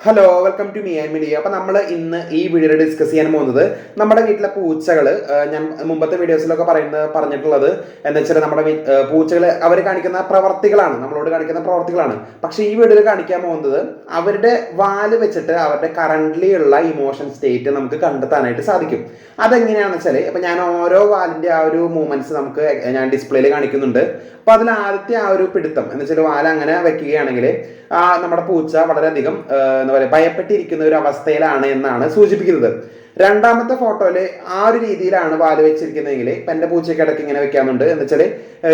Hello welcome to me media അപ്പോൾ നമ്മൾ ഇന്ന് ഈ വീഡിയോയിൽ ഡിസ്കസ് ചെയ്യാൻ പോകുന്നത് നമ്മുടെ വീട്ടിലെ പൂച്ചകൾ ഞാൻ മുമ്പത്തെ വീഡിയോസിലൊക്കെ പറയുന്നത് പറഞ്ഞിട്ടുള്ളത് എന്താ വെച്ചാൽ നമ്മുടെ പൂച്ചകൾ അവർ കാണിക്കുന്ന പ്രവർത്തികളാണ്. നമ്മളോട് കാണിക്കുന്ന പ്രവർത്തികളാണ്. പക്ഷേ ഈ വീഡിയോയിൽ കാണിക്കാൻ പോകുന്നത് അവരുടെ വാൽ വെച്ചിട്ട് അവരുടെ കറന്റ്ലി ഉള്ള ഇമോഷൻ സ്റ്റേറ്റ് നമുക്ക് കണ്ടെത്താനായിട്ട് സാധിക്കും. അതെങ്ങനെയാണെന്ന് വെച്ചാൽ ഇപ്പം ഞാൻ ഓരോ വാലിന്റെ ആ ഒരു മൂവ്മെന്റ്സ് നമുക്ക് ഞാൻ ഡിസ്പ്ലേയിൽ കാണിക്കുന്നുണ്ട്. അപ്പോൾ അതിൽ ആദ്യത്തെ ആ ഒരു പിടുത്തം എന്ന് വെച്ചാൽ വാല അങ്ങനെ വെക്കുകയാണെങ്കിൽ ആ നമ്മുടെ പൂച്ച വളരെയധികം എന്താ പറയുക ഭയപ്പെട്ടിരിക്കുന്ന ഒരു അവസ്ഥയിലാണ് എന്നാണ് സൂചിപ്പിക്കുന്നത്. രണ്ടാമത്തെ ഫോട്ടോയിൽ ആ ഒരു രീതിയിലാണ് വാൽ വെച്ചിരിക്കുന്നതെങ്കിൽ ഇപ്പം എന്റെ പൂച്ചയ്ക്ക് ഇടയ്ക്ക് ഇങ്ങനെ വെക്കാറുണ്ട്. എന്ന് വെച്ചാൽ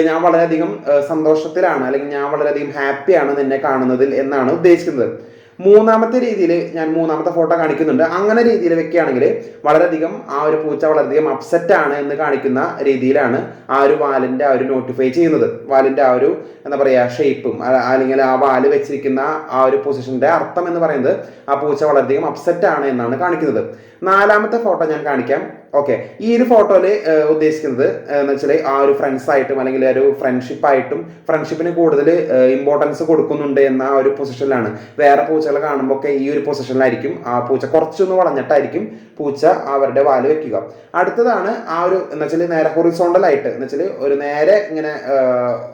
ഞാൻ വളരെയധികം സന്തോഷത്തിലാണ് അല്ലെങ്കിൽ ഞാൻ വളരെയധികം ഹാപ്പിയാണ് നിന്നെ കാണുന്നതിൽ എന്നാണ് ഉദ്ദേശിക്കുന്നത്. മൂന്നാമത്തെ രീതിയിൽ ഞാൻ മൂന്നാമത്തെ ഫോട്ടോ കാണിക്കുന്നുണ്ട്. അങ്ങനെ രീതിയിൽ വെക്കുകയാണെങ്കിൽ വളരെയധികം ആ ഒരു പൂച്ച വളരെയധികം അപ്സെറ്റ് ആണ് എന്ന് കാണിക്കുന്ന രീതിയിലാണ് ആ ഒരു വാലിന്റെ ആ ഒരു നോട്ടിഫൈ ചെയ്യുന്നത്. വാലിന്റെ ആ ഒരു എന്താ പറയുക ഷേപ്പും അല്ലെങ്കിൽ ആ വാൽ വെച്ചിരിക്കുന്ന ആ ഒരു പൊസിഷന്റെ അർത്ഥം എന്ന് പറയുന്നത് ആ പൂച്ച വളരെയധികം അപ്സെറ്റ് ആണ് എന്നാണ് കാണിക്കുന്നത്. നാലാമത്തെ ഫോട്ടോ ഞാൻ കാണിക്കാം. ഓക്കെ ഈ ഒരു ഫോട്ടോയിൽ ഉദ്ദേശിക്കുന്നത് എന്ന് വെച്ചാൽ ആ ഒരു ഫ്രണ്ട്സ് ആയിട്ടും അല്ലെങ്കിൽ ഒരു ഫ്രണ്ട്ഷിപ്പ് ആയിട്ടും ഫ്രണ്ട്ഷിപ്പിന് കൂടുതൽ ഇമ്പോർട്ടൻസ് കൊടുക്കുന്നുണ്ട് എന്ന ആ ഒരു പൊസിഷനിലാണ് വേറെ പൂച്ചകളെ കാണുമ്പോൾ ഒക്കെ ഈ ഒരു പൊസിഷനിലായിരിക്കും ആ പൂച്ച കുറച്ചൊന്ന് വളഞ്ഞിട്ടായിരിക്കും പൂച്ച അവരുടെ വാൽ വെക്കുക. അടുത്തതാണ് ആ ഒരു എന്ന് വെച്ചാൽ നേരെ ഹൊറിസോണ്ടൽ ആയിട്ട് എന്ന് വെച്ചാൽ ഒരു നേരെ ഇങ്ങനെ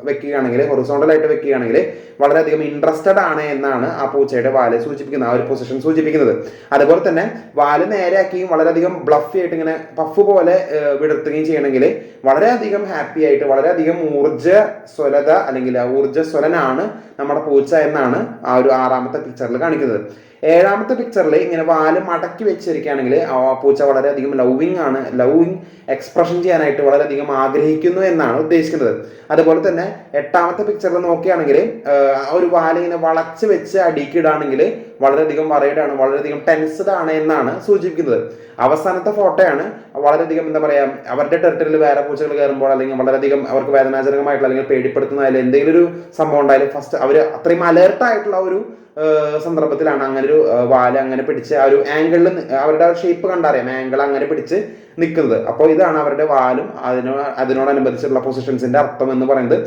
വെക്കുകയാണെങ്കിൽ ഹൊറിസോണ്ടൽ ആയിട്ട് വെക്കുകയാണെങ്കിൽ വളരെയധികം ഇൻട്രസ്റ്റഡ് ആണ് എന്നാണ് ആ പൂച്ചയുടെ വാൽ സൂചിപ്പിക്കുന്നത് ആ ഒരു പൊസിഷൻ സൂചിപ്പിക്കുന്നത്. അതുപോലെ തന്നെ വാൽ നേരെയാക്കിയും വളരെയധികം ബ്ലഫി ആയിട്ട് ഇങ്ങനെ പഫ് പോലെ വിടർത്തുകയും ചെയ്യണമെങ്കിൽ വളരെയധികം ഹാപ്പി ആയിട്ട് വളരെയധികം ഊർജസ്വലത അല്ലെങ്കിൽ ഊർജസ്വലനാണ് നമ്മുടെ പൂച്ച എന്നാണ് ആ ഒരു ആറാമത്തെ പിക്ചറിൽ കാണിക്കുന്നത്. ഏഴാമത്തെ പിക്ചറിൽ ഇങ്ങനെ വാൽ മടക്കി വെച്ചിരിക്കുകയാണെങ്കിൽ ആ പൂച്ച വളരെയധികം ലവിങ് ആണ്. ലവിങ് എക്സ്പ്രഷൻ ചെയ്യാനായിട്ട് വളരെയധികം ആഗ്രഹിക്കുന്നു എന്നാണ് ഉദ്ദേശിക്കുന്നത്. അതുപോലെ തന്നെ എട്ടാമത്തെ പിക്ചറിൽ നോക്കുകയാണെങ്കിൽ ഒരു വാലിങ്ങനെ വളച്ച് വെച്ച് അടിക്കിടാണെങ്കിൽ വളരെയധികം വറൈഡ് ആണ് വളരെയധികം ടെൻസ്ഡ് ആണ് എന്നാണ് സൂചിപ്പിക്കുന്നത്. അവസാനത്തെ ഫോട്ടോയാണ് വളരെയധികം എന്താ പറയുക അവരുടെ ടെറിട്ടറിയിൽ വേറെ പൂച്ചകൾ കയറുമ്പോൾ അല്ലെങ്കിൽ വളരെയധികം അവർക്ക് വേദനാജനകമായിട്ടുള്ള അല്ലെങ്കിൽ പേടിപ്പെടുത്തുന്നതായാലും എന്തെങ്കിലും ഒരു സംഭവം ഉണ്ടായാലും ഫസ്റ്റ് അവർ അത്രയും അലേർട്ടായിട്ടുള്ള ഒരു സന്ദർഭത്തിലാണ് അങ്ങനെ ഒരു വാൽ അങ്ങനെ പിടിച്ച് ആ ഒരു ആംഗിളിൽ അവരുടെ ഷേപ്പ് കണ്ടറിയാം ആംഗിൾ അങ്ങനെ പിടിച്ച് നിൽക്കുന്നത് അപ്പോൾ ഇതാണ് അവരുടെ വാലും അതിനോ അതിനോടനുബന്ധിച്ചുള്ള പൊസിഷൻസിന്റെ അർത്ഥം എന്ന് പറയുന്നത്.